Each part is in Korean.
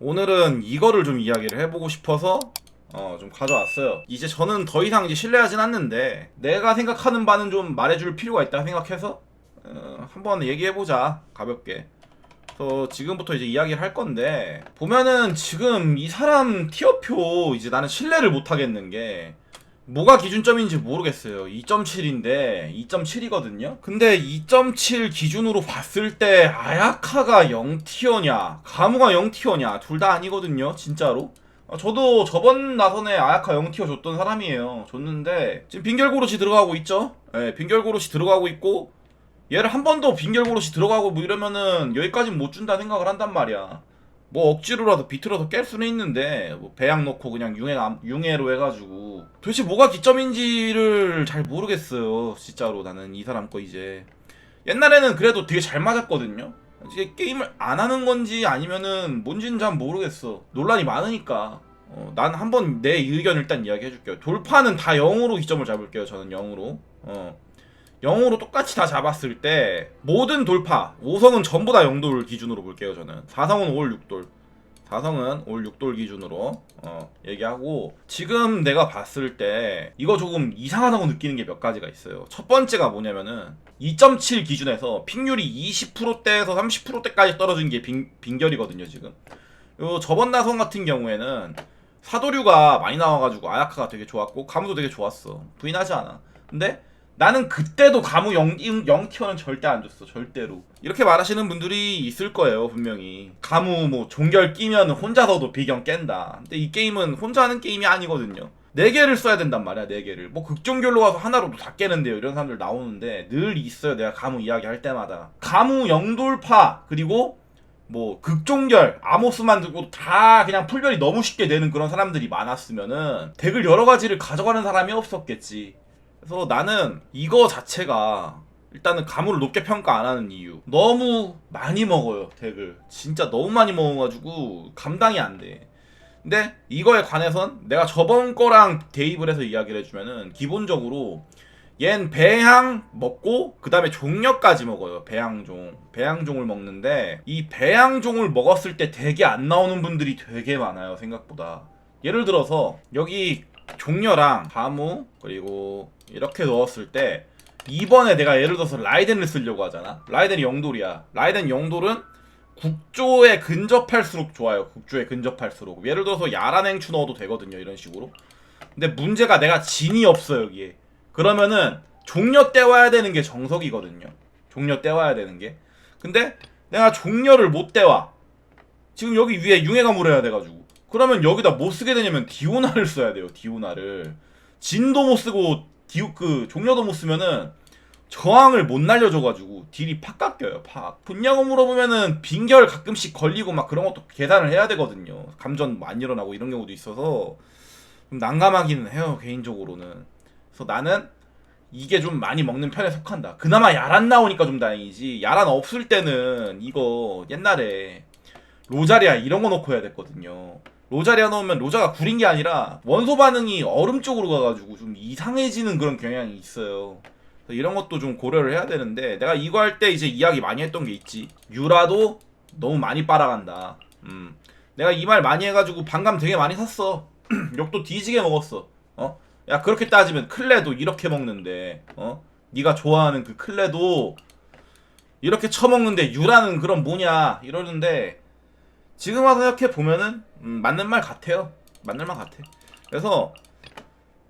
오늘은 이거를 좀 이야기를 해보고 싶어서 어, 좀 가져왔어요. 이제 저는 더 이상 이제 신뢰하진 않는데 내가 생각하는 바는 좀 말해줄 필요가 있다 생각해서 어, 한번 얘기해보자 가볍게. 그래서 지금부터 이제 이야기를 할 건데 보면은 지금 이 사람 티어표 이제 나는 신뢰를 못 하겠는 게 뭐가 기준점인지 모르겠어요. 2.7인데 2.7이거든요. 근데 2.7 기준으로 봤을 때 아야카가 0티어냐, 가무가 0티어냐 둘 다 아니거든요. 진짜로. 어, 저도 저번 나선에 아야카 0티어 줬던 사람이에요. 줬는데 지금 빈결고릇이 들어가고 있죠. 예, 빈결고릇이 들어가고 있고 얘를 한 번더 빈결고릇이 들어가고 뭐 이러면은 여기까지는 못 준다 생각을 한단 말이야. 뭐 억지로라도 비틀어서 깰 수는 있는데 뭐 배양 넣고 그냥 융해 융해로 해가지고 도대체 뭐가 기점인지를 잘 모르겠어요. 진짜로 나는 이 사람 거 이제 옛날에는 그래도 되게 잘 맞았거든요. 이제 게임을 안 하는 건지 아니면은 뭔지는 잘 모르겠어. 논란이 많으니까. 어, 난 한번 내 의견 일단 이야기해줄게요. 돌파는 다 0으로 기점을 잡을게요. 저는 0으로. 어. 0으로 똑같이 다 잡았을 때 모든 돌파 5성은 전부 다 0돌 기준으로 볼게요 저는. 4성은 5월 6돌. 4성은 5월 6돌 기준으로 어, 얘기하고 지금 내가 봤을 때 이거 조금 이상하다고 느끼는 게 몇 가지가 있어요. 첫 번째가 뭐냐면은 2.7 기준에서 픽률이 20%대에서 30%대까지 떨어진 게 빈, 빈결이거든요 지금. 요 저번 나성 같은 경우에는 사도류가 많이 나와가지고 아야카가 되게 좋았고 가무도 되게 좋았어. 부인하지 않아. 근데 나는 그때도 가무 0, 0티어는 절대 안 줬어 절대로. 이렇게 말하시는 분들이 있을 거예요 분명히. 가무 뭐 종결 끼면 혼자서도 비경 깬다. 근데 이 게임은 혼자 하는 게임이 아니거든요. 4개를 써야 된단 말이야 4개를. 뭐 극종결로 와서 하나로도 다 깨는데요 이런 사람들 나오는데 늘 있어요 내가 가무 이야기 할 때마다. 가무 영돌파 그리고 뭐 극종결 아모스만 두고 다 그냥 풀별이 너무 쉽게 되는 그런 사람들이 많았으면은 덱을 여러 가지를 가져가는 사람이 없었겠지 그래서 나는 이거 자체가 일단은 가물을 높게 평가 안 하는 이유. 너무 많이 먹어요 덱을. 진짜 너무 많이 먹어가지고 감당이 안돼. 근데 이거에 관해선 내가 저번 거랑 대입을 해서 이야기를 해주면은 기본적으로 얜 배향 먹고 그 다음에 종려까지 먹어요 배양종. 배양종을 먹는데 이 배양종을 먹었을 때 덱이 안 나오는 분들이 되게 많아요 생각보다. 예를 들어서 여기 종려랑 가무 그리고 이렇게 넣었을 때 이번에 내가 예를 들어서 라이덴을 쓰려고 하잖아. 라이덴이 영돌이야. 라이덴 영돌은 국조에 근접할수록 좋아요. 국조에 근접할수록. 예를 들어서 야란 행추 넣어도 되거든요 이런 식으로. 근데 문제가 내가 진이 없어 여기에. 그러면은 종려 떼와야 되는 게 정석이거든요. 종려 떼와야 되는 게. 근데 내가 종려를 못 떼와. 지금 여기 위에 융해가 물어야 돼가지고 그러면 여기다 뭐 쓰게 되냐면 디오나를 써야 돼요 디오나를. 진도 못 쓰고 디우 그 종려도 못 쓰면은 저항을 못 날려줘가지고 딜이 팍 깎여요 팍. 분야고 물어보면은 빈결 가끔씩 걸리고 막 그런 것도 계산을 해야 되거든요. 감전 안 일어나고 이런 경우도 있어서 좀 난감하기는 해요 개인적으로는. 그래서 나는 이게 좀 많이 먹는 편에 속한다. 그나마 야란 나오니까 좀 다행이지. 야란 없을 때는 이거 옛날에 로자리아 이런 거 넣고 해야 됐거든요 로자리아 넣으면 로자가 구린 게 아니라 원소 반응이 얼음 쪽으로 가가지고 좀 이상해지는 그런 경향이 있어요. 이런 것도 좀 고려를 해야 되는데 내가 이거 할 때 이제 이야기 많이 했던 게 있지. 유라도 너무 많이 빨아간다. 음. 내가 이 말 많이 해가지고 반감 되게 많이 샀어. 욕도 뒤지게 먹었어. 어? 야 그렇게 따지면 클레도 이렇게 먹는데 어? 네가 좋아하는 그 클레도 이렇게 처먹는데 유라는 그럼 뭐냐 이러는데 지금 와서 생각해 보면은 음, 맞는 말 같아요. 맞는 말 같아. 그래서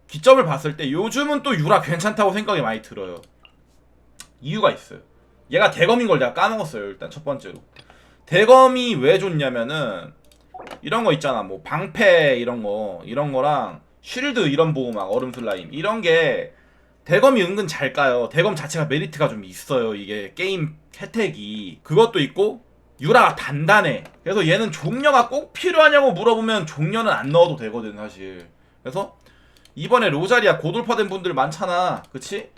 기점을 봤을 때 요즘은 또 유라 괜찮다고 생각이 많이 들어요. 이유가 있어요. 얘가 대검인 걸 내가 까먹었어요. 일단 첫 번째로. 대검이 왜 좋냐면은 이런 거 있잖아. 뭐 방패 이런 거 이런 거랑 쉴드 이런 보호막 얼음 슬라임 이런 게 대검이 은근 잘 까요. 대검 자체가 메리트가 좀 있어요. 이게 게임 혜택이 그것도 있고 유라가 단단해. 그래서 얘는 종려가 꼭 필요하냐고 물어보면 종려는 안 넣어도 되거든 사실. 그래서 이번에 로자리아 고돌파된 분들 많잖아. 그치?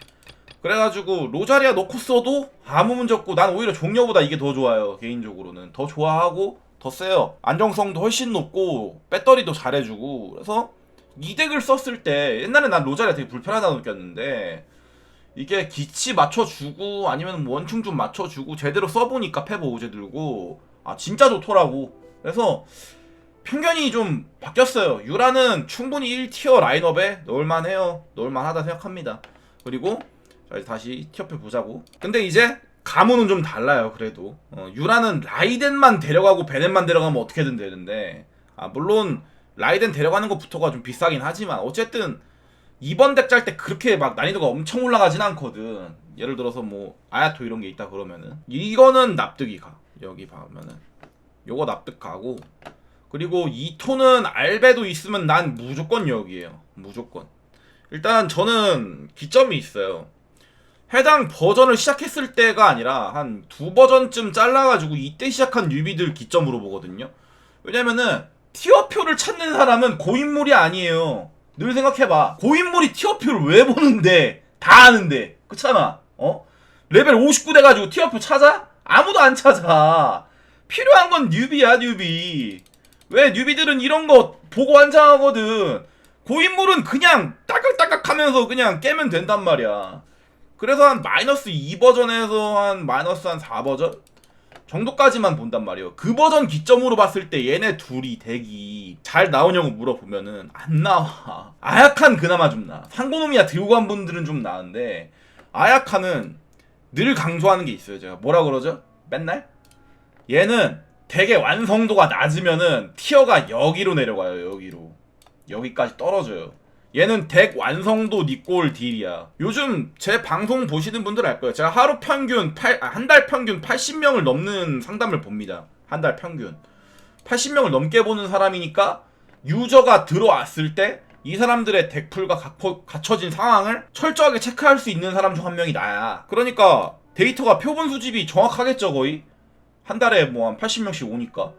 그래가지고 로자리아 넣고 써도 아무 문제 없고 난 오히려 종려보다 이게 더 좋아요. 개인적으로는. 더 좋아하고 더 세요. 안정성도 훨씬 높고 배터리도 잘해주고 그래서 이 덱을 썼을 때 옛날에 난 로자리아 되게 불편하다고 느꼈는데 이게 기치 맞춰주고 아니면 원충 좀 맞춰주고 제대로 써보니까 페버 오제 들고 아 진짜 좋더라고 그래서 편견이 좀 바뀌었어요. 유라는 충분히 1티어 라인업에 넣을만해요. 넣을만하다 생각합니다. 그리고 자, 이제 다시 티어표 보자고. 근데 이제 가문은 좀 달라요. 그래도 어, 유라는 라이덴만 데려가고 베넷만 데려가면 어떻게든 되는데 아 물론 라이덴 데려가는 것부터가 좀 비싸긴 하지만 어쨌든 이번 덱 짤 때 그렇게 막 난이도가 엄청 올라가진 않거든. 예를 들어서 뭐 아야토 이런 게 있다 그러면은 이거는 납득이 가. 여기 보면은 요거 납득 가고 그리고 이 톤은 알베도 있으면 난 무조건 여기에요. 무조건. 일단 저는 기점이 있어요. 해당 버전을 시작했을 때가 아니라 한 두 버전쯤 잘라가지고 이때 시작한 뉴비들 기점으로 보거든요. 왜냐면은 티어표를 찾는 사람은 고인물이 아니에요. 늘 생각해봐. 고인물이 티어표를 왜 보는데 다 아는데 그렇잖아. 어? 레벨 59 돼가지고 티어표 찾아? 아무도 안 찾아. 필요한 건 뉴비야 뉴비. 왜 뉴비들은 이런 거 보고 환장하거든. 고인물은 그냥 따깍따깍 하면서 그냥 깨면 된단 말이야. 그래서 한 마이너스 2버전에서 한 마이너스 한 4버전 정도까지만 본단 말이에요. 그 버전 기점으로 봤을 때 얘네 둘이 덱이 잘 나오냐고 물어보면은 안 나와. 아야칸 그나마 좀 나. 상고노미야 들고 간 분들은 좀 나은데 아야칸은 늘 강조하는 게 있어요. 제가 뭐라 그러죠? 맨날 얘는 덱의 완성도가 낮으면은 티어가 여기로 내려가요. 여기로 여기까지 떨어져요. 얘는 덱 완성도 니꼴 딜이야. 요즘 제 방송 보시는 분들 알 거예요. 제가 하루 평균 아, 한달 평균 80명을 넘는 상담을 봅니다. 한 달 평균 80명을 넘게 보는 사람이니까 유저가 들어왔을 때 이 사람들의 덱풀과 갖춰, 갖춰진 상황을 철저하게 체크할 수 있는 사람 중 한 명이 나야. 그러니까 데이터가 표본 수집이 정확하겠죠 거의 한 달에 뭐 한 80명씩 오니까.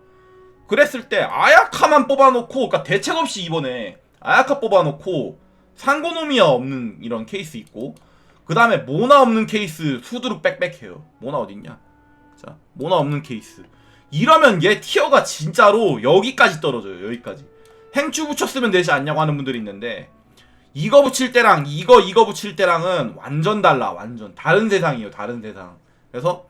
그랬을 때 아야카만 뽑아놓고 그러니까 대책 없이 이번에 아야카 뽑아놓고 상고노미아 없는 이런 케이스 있고 그 다음에 모나 없는 케이스 수두룩 빽빽해요. 모나 어딨냐? 자 모나 없는 케이스. 이러면 얘 티어가 진짜로 여기까지 떨어져요 여기까지. 행추 붙였으면 되지 않냐고 하는 분들이 있는데 이거 붙일 때랑 이거 이거 붙일 때랑은 완전 달라 완전. 다른 세상이에요 다른 세상. 그래서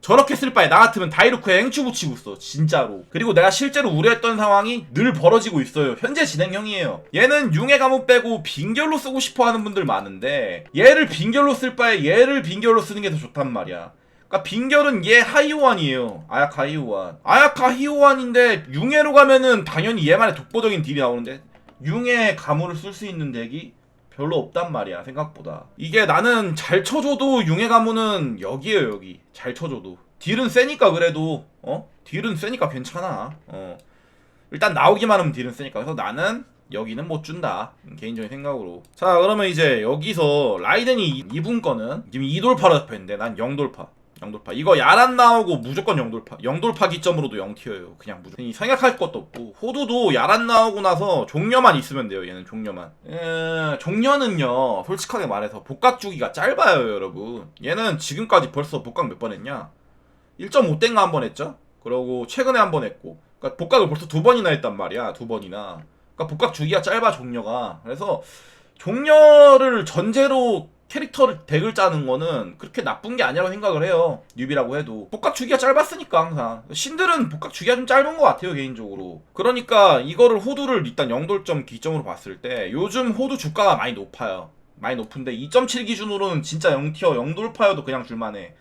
저렇게 쓸 바에 나 같으면 다이루크에 행추 붙이고 있어 진짜로. 그리고 내가 실제로 우려했던 상황이 늘 벌어지고 있어요. 현재 진행형이에요. 얘는 융의 가문 빼고 빙결로 쓰고 싶어 하는 분들 많은데 얘를 빙결로 쓸 바에 얘를 빙결로 쓰는 게 더 좋단 말이야. 그러니까 빙결은 얘 하이오환이에요. 아야카 하이오환 아야카 하이오환인데 융해로 가면은 당연히 얘만의 독보적인 딜이 나오는데 융의 가문을 쓸 수 있는 덱이 별로 없단 말이야 생각보다. 이게 나는 잘 쳐줘도 융의 가문은 여기에요 여기. 잘 쳐줘도. 딜은 세니까 그래도 어? 딜은 세니까 괜찮아. 어. 일단 나오기만 하면 딜은 세니까. 그래서 나는 여기는 못 준다. 개인적인 생각으로. 자 그러면 이제 여기서 라이덴이 2분 거는 지금 2돌파로 잡혀있는데 난 0돌파 0돌파. 이거 야란 나오고 무조건 0돌파. 0돌파 기점으로도 0티어예요. 그냥 무조건. 이 생각할 것도 없고. 호두도 야란 나오고 나서 종려만 있으면 돼요 얘는 종려만. 에, 종려는요 솔직하게 말해서 복각 주기가 짧아요 여러분. 얘는 지금까지 벌써 복각 몇 번 했냐? 1.5땡가 한 번 했죠? 그러고 최근에 한 번 했고. 그러니까 복각을 벌써 두 번이나 했단 말이야 두 번이나. 그러니까 복각 주기가 짧아 종려가. 그래서 종려를 전제로 캐릭터를 덱을 짜는 거는 그렇게 나쁜 게 아니라고 생각을 해요. 뉴비라고 해도. 복각 주기가 짧았으니까 항상. 신들은 복각 주기가 좀 짧은 것 같아요, 개인적으로. 그러니까 이거를 호두를 일단 영돌점 기점으로 봤을 때 요즘 호두 주가가 많이 높아요. 많이 높은데 2.7 기준으로는 진짜 0티어 0돌파여도 그냥 줄만해.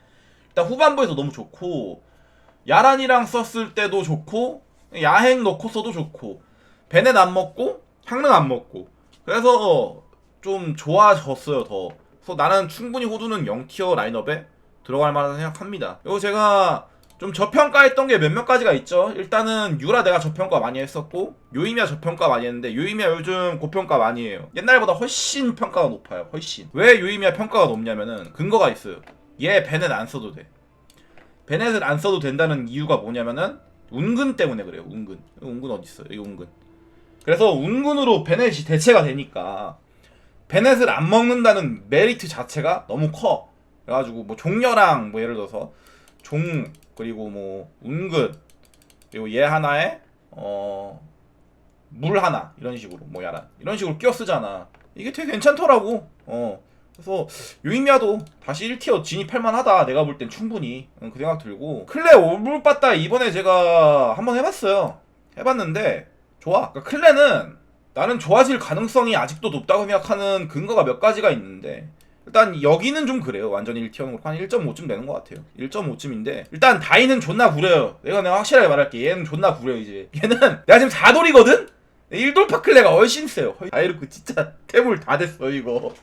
일단 후반부에서 너무 좋고 야란이랑 썼을 때도 좋고 야행 넣고 써도 좋고 베넷 안 먹고 향릉 안 먹고 그래서 좀 좋아졌어요 더 그래서 나는 충분히 호두는 0티어 라인업에 들어갈 만하다 생각합니다. 그리고 제가 좀 저평가했던 게 몇몇 가지가 있죠. 일단은 유라 내가 저평가 많이 했었고 요이미야 저평가 많이 했는데 요이미야 요즘 고평가 많이 해요. 옛날보다 훨씬 평가가 높아요 훨씬. 왜 요이미야 평가가 높냐면은 근거가 있어요. 얘 베넷 안 써도 돼. 베넷을 안 써도 된다는 이유가 뭐냐면은 운근 때문에 그래요 운근. 운근 어딨어 여기 운근. 그래서 운근으로 베넷이 대체가 되니까 베넷을 안 먹는다는 메리트 자체가 너무 커. 그래가지고 뭐 종려랑 뭐 예를 들어서 종 그리고 뭐 운근 그리고 얘 하나에 어 물 하나 이런 식으로 뭐 야란 이런 식으로 끼워 쓰잖아. 이게 되게 괜찮더라고. 어. 그래서 유이미아도 다시 1티어 진입할 만 하다 내가 볼 땐 충분히. 음, 그 생각 들고. 클레 올블빠따 이번에 제가 한번 해봤어요. 해봤는데 좋아. 그러니까 클레는 나는 좋아질 가능성이 아직도 높다고 생각하는 근거가 몇 가지가 있는데 일단 여기는 좀 그래요 완전히 1티어는 한 1.5쯤 되는 것 같아요 1.5쯤인데 일단 다이는 존나 구려요 내가 내가 확실하게 말할게 얘는 존나 구려 이제 얘는 내가 지금 4돌이거든 1돌파 클레가 훨씬 세요 아이르크 진짜 태물 다 됐어 이거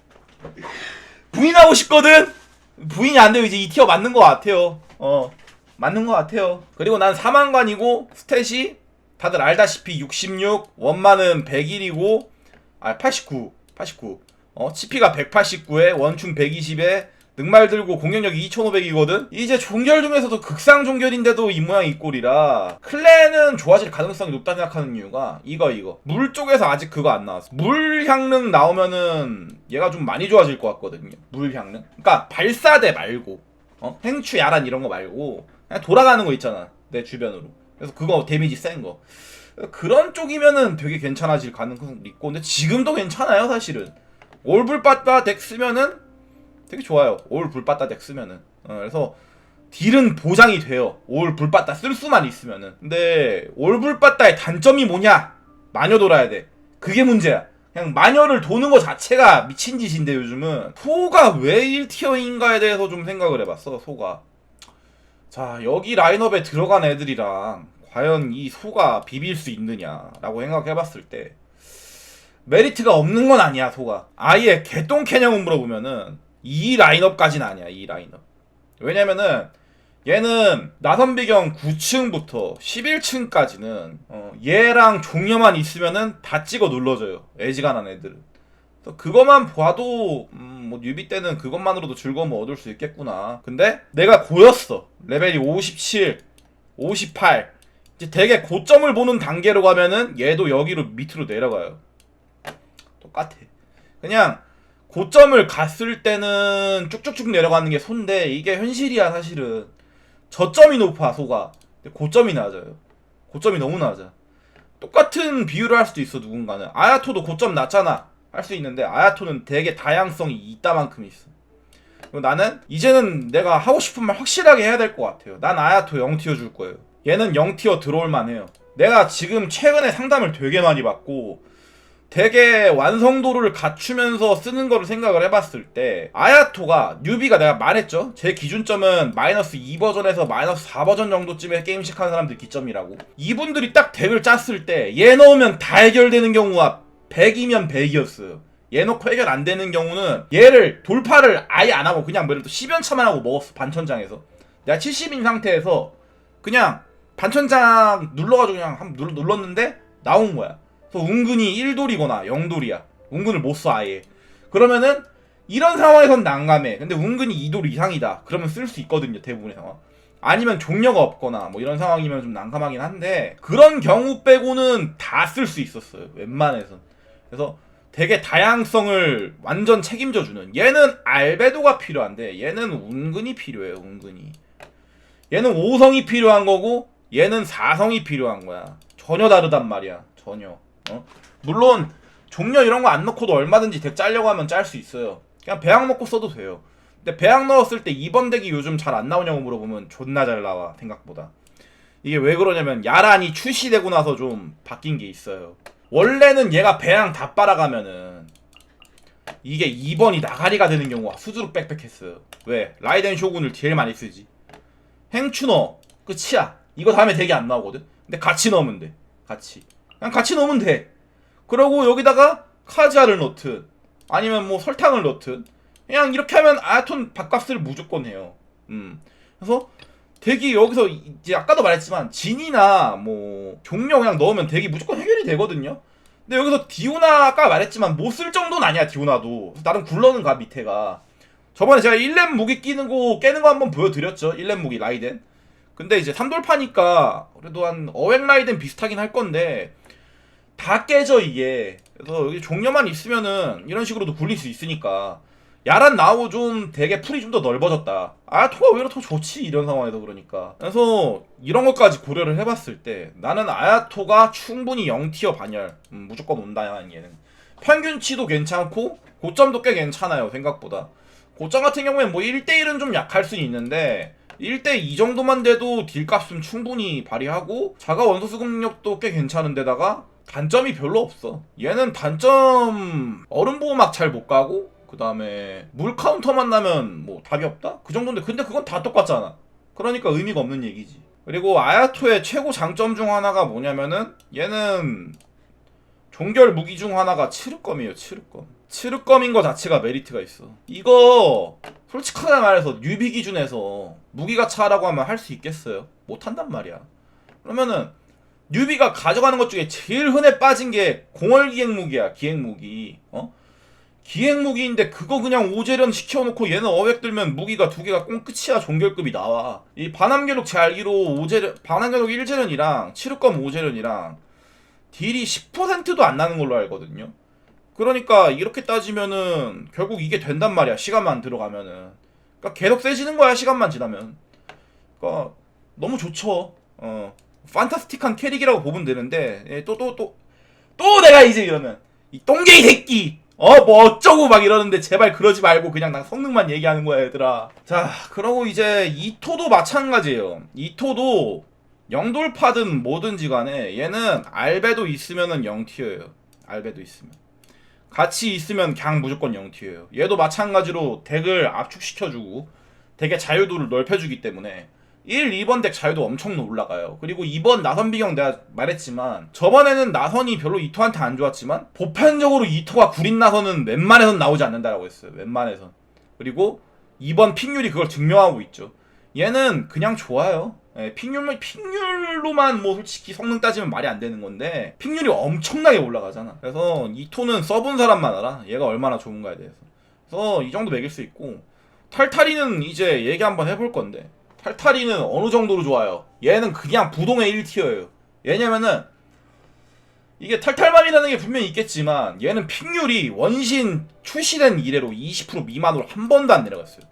부인하고 싶거든. 부인이 안 돼요. 이제 이 티어 맞는 것 같아요. 어, 맞는 것 같아요. 그리고 난 4만관이고 스탯이 다들 알다시피 66, 원만은 101이고 아 89, 89. 어, 치피가 189에 원충 120에 늑말 들고 공격력이 2500이거든? 이제 종결 중에서도 극상 종결인데도 이 모양 이 꼴이라 클랜은 좋아질 가능성이 높다 생각하는 이유가 이거 이거 물 쪽에서 아직 그거 안 나왔어 물 향능 나오면은 얘가 좀 많이 좋아질 것 같거든요 물 향능 그러니까 발사대 말고 어? 행추 야란 이런 거 말고 그냥 돌아가는 거 있잖아 내 주변으로 그래서 그거 데미지 센 거 그런 쪽이면은 되게 괜찮아질 가능성이 있고 근데 지금도 괜찮아요 사실은 올불빠따 덱 쓰면은 되게 좋아요. 올 불빠따 덱 쓰면은. 어, 그래서 딜은 보장이 돼요. 올 불빠따 쓸 수만 있으면은. 근데 올 불빠따의 단점이 뭐냐? 마녀 돌아야 돼. 그게 문제야. 그냥 마녀를 도는 거 자체가 미친 짓인데 요즘은 소가 왜 1티어인가에 대해서 좀 생각을 해봤어 소가 자 여기 라인업에 들어간 애들이랑 과연 이 소가 비빌 수 있느냐라고 생각해봤을 때 메리트가 없는 건 아니야 소가. 아예 개똥 캐냐고 물어보면은 이 라인업까지는 아니야 이 라인업. 왜냐면은 얘는 나선비경 9층부터 11층까지는 어, 얘랑 종려만 있으면은 다 찍어 눌러줘요 애지간한 애들은. 그것만 봐도 음, 뭐 뉴비 때는 그것만으로도 즐거움을 얻을 수 있겠구나. 근데 내가 고였어. 레벨이 57 58 이제 되게 고점을 보는 단계로 가면은 얘도 여기로 밑으로 내려가요. 똑같아. 그냥 고점을 갔을 때는 쭉쭉쭉 내려가는 게 손데 이게 현실이야 사실은. 저점이 높아 소가. 고점이 낮아요. 고점이 너무 낮아. 똑같은 비유를 할 수도 있어 누군가는. 아야토도 고점 낮잖아. 할 수 있는데 아야토는 되게 다양성이 있다만큼 있어. 나는 이제는 내가 하고 싶은 말 확실하게 해야 될 것 같아요. 난 아야토 0티어 줄 거예요 얘는 0티어 들어올 만 해요. 내가 지금 최근에 상담을 되게 많이 받고 되게 완성도를 갖추면서 쓰는 거를 생각을 해봤을 때 아야토가 뉴비가 내가 말했죠. 제 기준점은 마이너스 2버전에서 마이너스 4버전 정도쯤에 게임 시작하는 사람들 기점이라고. 이분들이 딱 덱을 짰을 때 얘 넣으면 다 해결되는 경우가 100이면 100이었어요. 얘 넣고 해결 안 되는 경우는 얘를 돌파를 아예 안 하고 그냥 뭐 예를 들어 10연차만 하고 먹었어 반천장에서. 내가 70인 상태에서 그냥 반천장 눌러가지고 그냥 한번 눌렀는데 나온 거야 또 은근히 1돌이거나 0돌이야. 은근을 못 써 아예. 그러면은 이런 상황에선 난감해. 근데 은근히 2돌 이상이다. 그러면 쓸 수 있거든요. 대부분의 상황. 아니면 종료가 없거나 뭐 이런 상황이면 좀 난감하긴 한데 그런 경우 빼고는 다 쓸 수 있었어요. 웬만해선. 그래서 되게 다양성을 완전 책임져 주는 얘는 알베도가 필요한데 얘는 은근히 필요해요. 은근히. 얘는 5성이 필요한 거고 얘는 4성이 필요한 거야. 전혀 다르단 말이야. 전혀. 어? 물론 종려 이런 거 안 넣고도 얼마든지 덱 짜려고 하면 짤 수 있어요. 그냥 배양 먹고 써도 돼요. 근데 배양 넣었을 때 2번 덱이 요즘 잘 안 나오냐고 물어보면 존나 잘 나와 생각보다. 이게 왜 그러냐면 야란이 출시되고 나서 좀 바뀐 게 있어요. 원래는 얘가 배양 다 빨아가면은 이게 2번이 나가리가 되는 경우가 수두룩 빽빽했어요. 왜? 라이덴 쇼군을 제일 많이 쓰지. 행추너 끝이야. 이거 다음에 덱이 안 나오거든. 근데 같이 넣으면 돼. 같이. 그냥 같이 넣으면 돼. 그러고 여기다가 카지아를 넣든 아니면 뭐 설탕을 넣든 그냥 이렇게 하면 아톤 밥값을 무조건 해요. 음. 그래서 덱이 여기서 이제 아까도 말했지만 진이나 뭐 종료 그냥 넣으면 덱이 무조건 해결이 되거든요. 근데 여기서 디오나 아까 말했지만 못 쓸 정도는 아니야 디오나도. 나름 굴러는 가 밑에가. 저번에 제가 1렙 무기 끼는 거 깨는 거 한번 보여드렸죠. 1렙 무기 라이덴. 근데 이제 3돌파니까 그래도 한 어획 라이덴 비슷하긴 할 건데 다 깨져 이게. 그래서 여기 종려만 있으면은 이런 식으로도 굴릴 수 있으니까. 야란 나오고 좀 되게 풀이 좀 더 넓어졌다. 아야토가 오히려 더 좋지? 이런 상황에서 그러니까. 그래서 이런 것까지 고려를 해봤을 때 나는 아야토가 충분히 0티어 반열 음, 무조건 온다 얘는. 평균치도 괜찮고 고점도 꽤 괜찮아요 생각보다 고점 같은 경우에는 뭐 1대1은 좀 약할 수 있는데 1대2 정도만 돼도 딜값은 충분히 발휘하고 자가 원소 수급 능력도 꽤 괜찮은데다가 단점이 별로 없어. 얘는 단점 얼음 보호막 잘 못 가고 그 다음에 물 카운터만 나면 뭐 답이 없다? 그 정도인데 근데 그건 다 똑같잖아. 그러니까 의미가 없는 얘기지. 그리고 아야토의 최고 장점 중 하나가 뭐냐면은 얘는 종결 무기 중 하나가 칠흑검이에요 칠흑검 칠흑검인 거 자체가 메리트가 있어 이거 솔직하게 말해서 뉴비 기준에서 무기가 차라고 하면 할 수 있겠어요? 못한단 말이야 그러면은 뉴비가 가져가는 것 중에 제일 흔해 빠진 게 공월 기행 무기야 기행 무기 어? 기행 무기인데 그거 그냥 오재련 시켜놓고 얘는 어획 들면 무기가 두 개가 꽁끝이야 종결급이 나와 이 반함계록 제 알기로 오재련 반함계록 1재련이랑 칠흑검 오재련이랑 딜이 10%도 안 나는 걸로 알거든요. 그러니까 이렇게 따지면은 결국 이게 된단 말이야. 시간만 들어가면은. 그러니까 계속 세지는 거야. 시간만 지나면. 그러니까 너무 좋죠. 어. 판타스틱한 캐릭이라고 보면 되는데 예, 또또 또 또 내가 이제 이러면 이 똥개이 새끼 어 뭐 어쩌고 막 이러는데 제발 그러지 말고 그냥 난 성능만 얘기하는 거야 얘들아 자 그러고 이제 이토도 마찬가지예요 이토도 영돌파든 뭐든지 간에 얘는 알베도 있으면은 0티어예요. 알베도 있으면. 같이 있으면 그냥 무조건 0티어예요. 얘도 마찬가지로 덱을 압축시켜주고 덱의 자유도를 넓혀주기 때문에 1, 2번 덱 자유도 엄청 올라가요. 그리고 2번 나선 비경 내가 말했지만 저번에는 나선이 별로 이토한테 안 좋았지만 보편적으로 이토가 구린 나선은 웬만해선 나오지 않는다라고 했어요. 웬만해선. 그리고 2번 픽률이 그걸 증명하고 있죠. 얘는 그냥 좋아요. 예, 픽률만 픽률로만 뭐 솔직히 성능 따지면 말이 안 되는 건데 픽률이 엄청나게 올라가잖아. 그래서 이 톤은 써본 사람만 알아. 얘가 얼마나 좋은가에 대해서. 그래서 이 정도 매길 수 있고 탈탈이는 이제 얘기 한번 해볼 건데 탈탈이는 어느 정도로 좋아요. 얘는 그냥 부동의 1티어예요. 왜냐면은 이게 탈탈만이라는 게 분명히 있겠지만 얘는 픽률이 원신 출시된 이래로 20% 미만으로 한 번도 안 내려갔어요.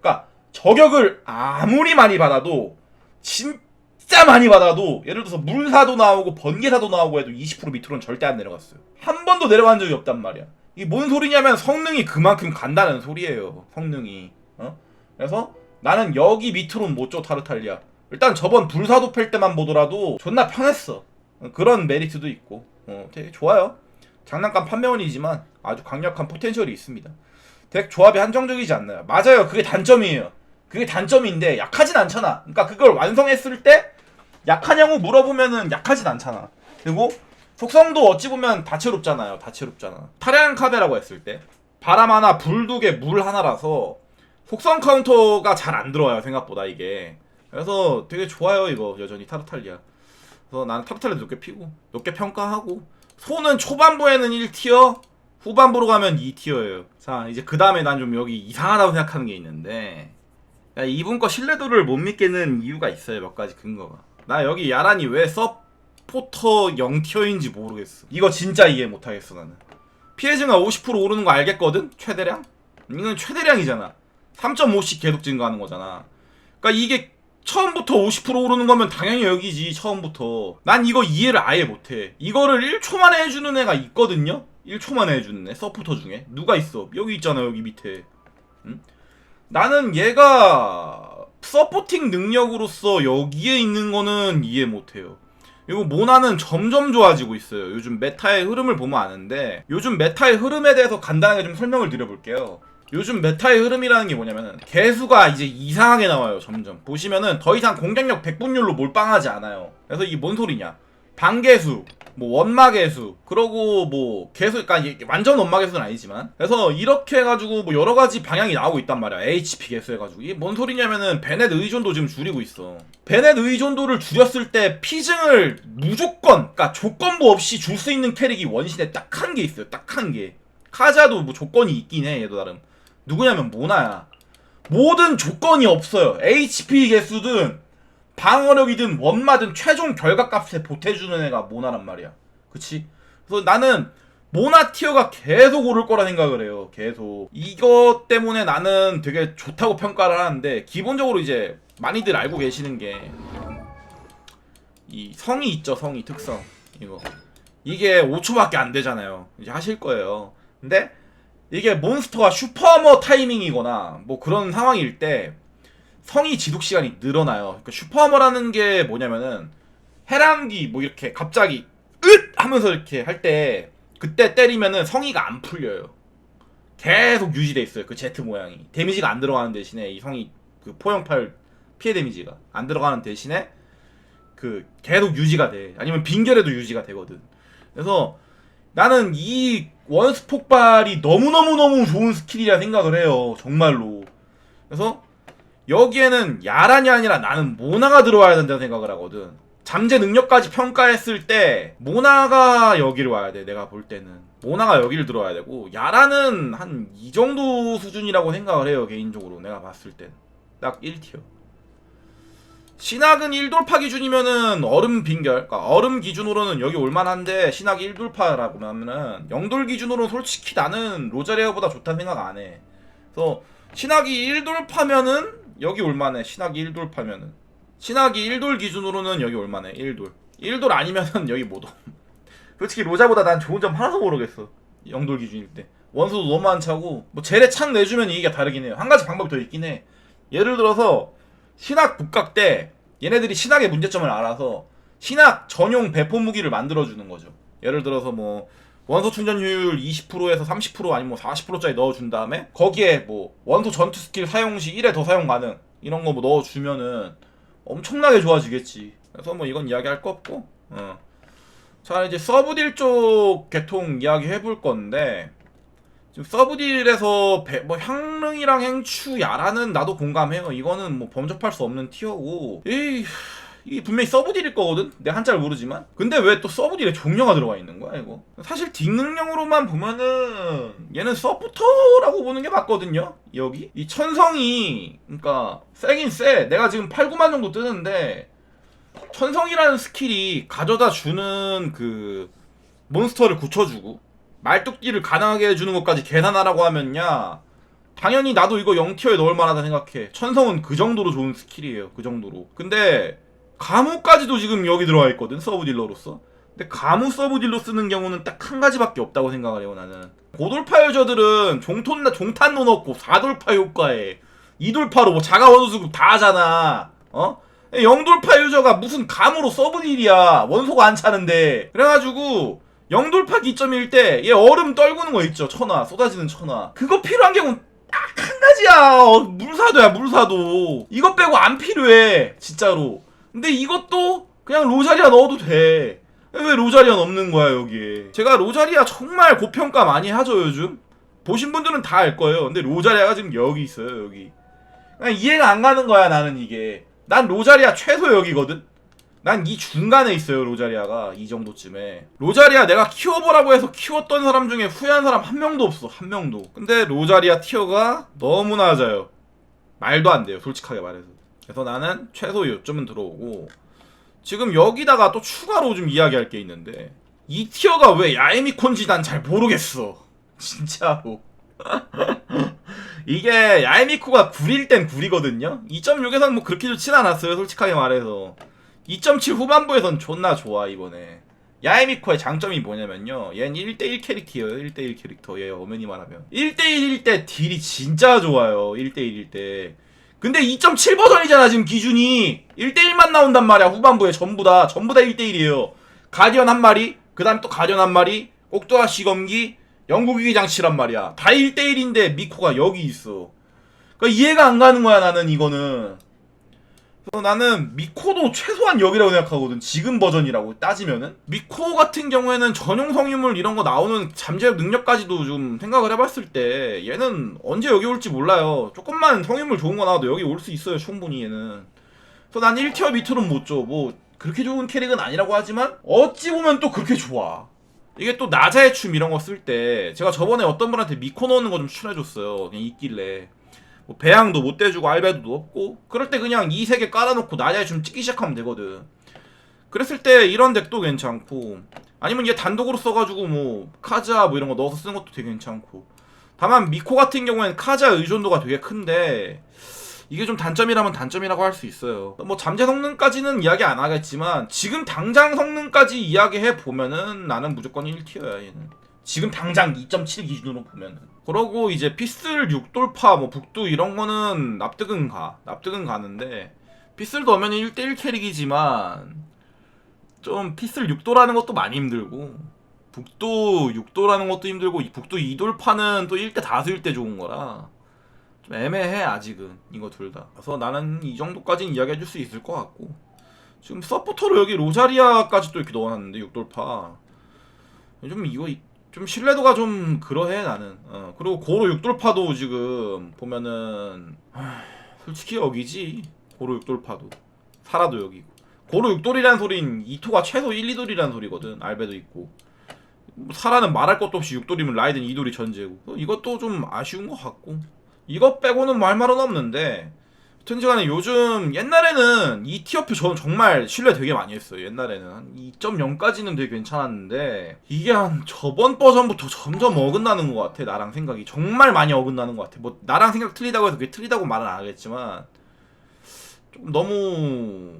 그러니까 저격을 아무리 많이 받아도 진짜 많이 받아도 예를 들어서 물사도 나오고 번개사도 나오고 해도 20% 밑으로는 절대 안 내려갔어요. 한 번도 내려간 적이 없단 말이야. 이게 뭔 소리냐면 성능이 그만큼 간다는 소리예요. 성능이. 어? 그래서 나는 여기 밑으로는 못 줘 타르탈리아. 일단 저번 불사도 팰 때만 보더라도 존나 편했어. 어, 그런 메리트도 있고 어, 되게 좋아요. 장난감 판매원이지만 아주 강력한 포텐셜이 있습니다. 덱 조합이 한정적이지 않나요? 맞아요. 그게 단점이에요. 그게 단점인데 약하진 않잖아. 그러니까 그걸 완성했을 때 약하냐고 물어보면은 약하진 않잖아. 그리고 속성도 어찌 보면 다채롭잖아요. 다채롭잖아. 타량 카베라고 했을 때 바람 하나, 불 두 개, 물 하나라서 속성 카운터가 잘 안 들어와요. 생각보다 이게. 그래서 되게 좋아요. 이거 여전히 타르탈리아. 그래서 나는 타르탈리아 높게 피고 높게 평가하고 소는 초반부에는 1티어 후반부로 가면 2티어예요. 자 이제 그 다음에 난 좀 여기 이상하다고 생각하는 게 있는데 야, 이분 거 신뢰도를 못 믿겠는 이유가 있어요. 몇 가지 근거가. 나 여기 야란이 왜 서포터 0티어인지 모르겠어. 이거 진짜 이해 못하겠어 나는. 피해 증가 50% 오르는 거 알겠거든? 최대량? 이건 최대량이잖아. 3.5씩 계속 증가하는 거잖아. 그러니까 이게 처음부터 50% 오르는 거면 당연히 여기지 처음부터. 난 이거 이해를 아예 못해. 이거를 1초 만에 해주는 애가 있거든요? 1초 만에 해주는 애 서포터 중에 누가 있어? 여기 있잖아 여기 밑에. 응? 나는 얘가 서포팅 능력으로서 여기에 있는 거는 이해 못해요. 그리고 모나는 점점 좋아지고 있어요. 요즘 메타의 흐름을 보면 아는데 요즘 메타의 흐름에 대해서 간단하게 좀 설명을 드려볼게요. 요즘 메타의 흐름이라는 게 뭐냐면은 개수가 이제 이상하게 나와요. 점점 보시면은 더 이상 공격력 100분율로 몰빵하지 않아요. 그래서 이게 뭔 소리냐? 반개수, 뭐 원마 개수, 그러고 뭐 개수, 그러니까 완전 원마 개수는 아니지만, 그래서 이렇게 해가지고 뭐 여러 가지 방향이 나오고 있단 말이야. HP 개수 해가지고 이게 뭔 소리냐면은 베넷 의존도 지금 줄이고 있어. 베넷 의존도를 줄였을 때 피증을 무조건, 그러니까 조건부 없이 줄 수 있는 캐릭이 원신에 딱한게 있어요. 딱 한 개. 카자도 뭐 조건이 있긴 해. 얘도 나름. 누구냐면 모나야. 모든 조건이 없어요. HP 개수든 방어력이든 원마든 최종 결과값에 보태주는 애가 모나란 말이야. 그치? 그래서 나는 모나 티어가 계속 오를 거라 생각을 해요. 계속. 이것 때문에 나는 되게 좋다고 평가를 하는데 기본적으로 이제 많이들 알고 계시는 게 이 성이 있죠. 성이 특성. 이거. 이게 5초밖에 안 되잖아요. 이제 하실 거예요. 근데 이게 몬스터가 슈퍼머 타이밍이거나 뭐 그런 상황일 때 성이 지속 시간이 늘어나요. 그러니까 슈퍼머라는 게 뭐냐면은 해랑기 뭐 이렇게 갑자기 으ꯠ 하면서 이렇게 할 때 그때 때리면은 성의가 안 풀려요. 계속 유지돼 있어요. 그 Z 모양이 데미지가 안 들어가는 대신에 이 성이 그 포영팔 피해 데미지가 안 들어가는 대신에 그 계속 유지가 돼. 아니면 빈결에도 유지가 되거든. 그래서 나는 이 원스 폭발이 너무너무너무 좋은 스킬이라 생각을 해요. 정말로. 그래서 여기에는 야란이 아니라 나는 모나가 들어와야 된다고 생각을 하거든. 잠재 능력까지 평가했을 때 모나가 여기를 와야 돼. 내가 볼 때는. 모나가 여기를 들어와야 되고 야란은 한이 정도 수준이라고 생각을 해요. 개인적으로 내가 봤을 땐. 딱 1티어. 신학은 1돌파 기준이면은 얼음 빈결, 그러니까 얼음 기준으로는 여기 올만한데 신학이 1돌파라고 하면은 영돌 기준으로는 솔직히 나는 로자리아보다 좋다는 생각 안 해. 그래서 신학이 1돌파면은 여기 올만해. 신학이 1돌 파면은. 신학이 1돌 기준으로는 여기 올만해. 1돌. 1돌 아니면은 여기 못 옴. 솔직히 로자보다 난 좋은 점 하나도 모르겠어. 영돌 기준일 때. 원소도 너무 안 차고 뭐 젤에 창 내주면 이게 다르긴 해요. 한 가지 방법이 더 있긴 해. 예를 들어서 신학 북각 때 얘네들이 신학의 문제점을 알아서 신학 전용 배포 무기를 만들어 주는 거죠. 예를 들어서 뭐 원소 충전 효율 20%에서 30% 아니면 뭐 40%짜리 넣어 준 다음에 거기에 뭐 원소 전투 스킬 사용 시 1회 더 사용 가능 이런 거 뭐 넣어 주면은 엄청나게 좋아지겠지. 그래서 뭐 이건 이야기할 거 없고. 어. 자 이제 서브딜 쪽 개통 이야기 해볼 건데 지금 서브딜에서 배- 뭐 향릉이랑 행추 야라는 나도 공감해요. 이거는 뭐 범접할 수 없는 티어고 이 이게 분명히 서브딜일 거거든. 내가 한자를 모르지만. 근데 왜 또 서브딜에 종료가 들어가 있는 거야 이거? 사실 딩능력으로만 보면은 얘는 서포터라고 보는 게 맞거든요. 여기 이 천성이 그러니까 세긴 세. 내가 지금 8, 9만 정도 뜨는데 천성이라는 스킬이 가져다 주는 그 몬스터를 굳혀주고 말뚝띠를 가능하게 해주는 것까지 계산하라고 하면야 당연히 나도 이거 0티어에 넣을 만하다 생각해 천성은 그 정도로 좋은 스킬이에요 그 정도로 근데 가무까지도 지금 여기 들어와 있거든 서브 딜러로서. 근데 가무 서브 딜로 쓰는 경우는 딱 한 가지밖에 없다고 생각을 해요 나는. 고돌파 유저들은 종탄, 종탄도 넣고 4돌파 효과에. 2돌파로 뭐 자가 원수급 다 하잖아. 어? 영돌파 유저가 무슨 감으로 서브 딜이야. 원소가 안 차는데. 그래가지고 영돌파 기점일 때 얘 얼음 떨구는 거 있죠 천화 쏟아지는 천화 그거 필요한 경우는 딱 한 가지야. 어, 물사도야 물사도. 이것 빼고 안 필요해 진짜로 근데 이것도 그냥 로자리아 넣어도 돼 왜 로자리아 넣는 거야 여기에? 제가 로자리아 정말 고평가 많이 하죠 요즘? 보신 분들은 다 알 거예요. 근데 로자리아가 지금 여기 있어요 여기. 그냥 이해가 안 가는 거야 나는 이게. 난 로자리아 최소 여기거든? 난 이 중간에 있어요 로자리아가. 이 정도쯤에. 로자리아 내가 키워보라고 해서 키웠던 사람 중에 후회한 사람 한 명도 없어 한 명도. 근데 로자리아 티어가 너무 낮아요. 말도 안 돼요 솔직하게 말해서 그래서 나는 최소 요점은 들어오고 지금 여기다가 또 추가로 좀 이야기할 게 있는데 이 티어가 왜 야에미콘지 난 잘 모르겠어. 진짜로. 이게 야에미코가 9일 땐 9이거든요? 2.6에서는 뭐 그렇게 좋진 않았어요 솔직하게 말해서. 2.7 후반부에선 존나 좋아 이번에. 야에미코의 장점이 뭐냐면요. 얘는 1대1 캐릭터예요 1대1 캐릭터. 얘 엄연히 말하면. 1대1일 때 딜이 진짜 좋아요 1대1일 때 근데 2.7 버전이잖아 지금 기준이. 1대1만 나온단 말이야 후반부에 전부 다. 전부 다 1대1이에요. 가디언 한 마리 그 다음 또 가디언 한 마리 꼭두아 시검기 영국위기 장치란 말이야. 다 1대1인데 미코가 여기 있어. 그러니까 이해가 안 가는 거야 나는 이거는 나는 미코도 최소한 여기라고 생각하거든. 지금 버전이라고 따지면은. 미코 같은 경우에는 전용 성유물 이런 거 나오는 잠재력 능력까지도 좀 생각을 해봤을 때 얘는 언제 여기 올지 몰라요. 조금만 성유물 좋은 거 나와도 여기 올 수 있어요 충분히 얘는. 그래서 난 1티어 밑으로는 못 줘 뭐 그렇게 좋은 캐릭은 아니라고 하지만 어찌 보면 또 그렇게 좋아. 이게 또 나자의 춤 이런 거 쓸 때 제가 저번에 어떤 분한테 미코 넣는 거 좀 추천해줬어요. 그냥 있길래 뭐 배양도 못 대주고 알베도도 없고 그럴 때 그냥 이 세 개 깔아놓고 나자에 좀 찍기 시작하면 되거든 그랬을 때 이런 덱도 괜찮고 아니면 얘 단독으로 써가지고 뭐 카자 뭐 이런 거 넣어서 쓰는 것도 되게 괜찮고 다만 미코 같은 경우에는 카자 의존도가 되게 큰데 이게 좀 단점이라면 단점이라고 할 수 있어요. 뭐 잠재 성능까지는 이야기 안 하겠지만 지금 당장 성능까지 이야기해 보면은 나는 무조건 1티어야 얘는. 지금 당장 2.7 기준으로 보면은. 그러고 이제 피슬 6돌파 뭐 북두 이런 거는 납득은 가. 납득은 가는데 피슬 넣으면 1대1 캐릭이지만 좀 피슬 6도라는 것도 많이 힘들고 북도 6도라는 것도 힘들고 이 북도 2돌파는 또 1대 다수일 때 좋은 거라 좀 애매해 아직은 이거 둘 다. 그래서 나는 이 정도까지는 이야기해 줄 수 있을 것 같고 지금 서포터로 여기 로자리아까지 또 이렇게 넣어놨는데 6돌파 좀 이거 이- 좀 신뢰도가 좀 그러해 나는. 어, 그리고 고로 6돌파도 지금 보면은 하, 솔직히 여기지 고로 6돌파도. 사라도 여기고. 고로 6돌이라는 소린 2토가 최소 1, 2돌이라는 소리거든 알베도 있고. 뭐 사라는 말할 것도 없이 6돌이면 라이든 2돌이 전제고. 어, 이것도 좀 아쉬운 것 같고. 이것 빼고는 뭐할 말은 없는데 튼지간에 요즘 옛날에는 이 티어표 저는 정말 신뢰 되게 많이 했어요 옛날에는. 한 2.0까지는 되게 괜찮았는데 이게 한 저번 버전부터 점점 어긋나는 것 같아 나랑 생각이. 정말 많이 어긋나는 것 같아. 뭐 나랑 생각 틀리다고 해서 그게 틀리다고 말은 안 하겠지만 좀 너무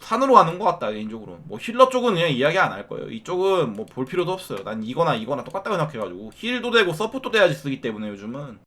산으로 가는 것 같다 개인적으로. 뭐 힐러 쪽은 그냥 이야기 안 할 거예요. 이쪽은 뭐 볼 필요도 없어요. 난 이거나 이거나 똑같다고 생각해가지고 힐도 되고 서포트도 돼야지 쓰기 때문에 요즘은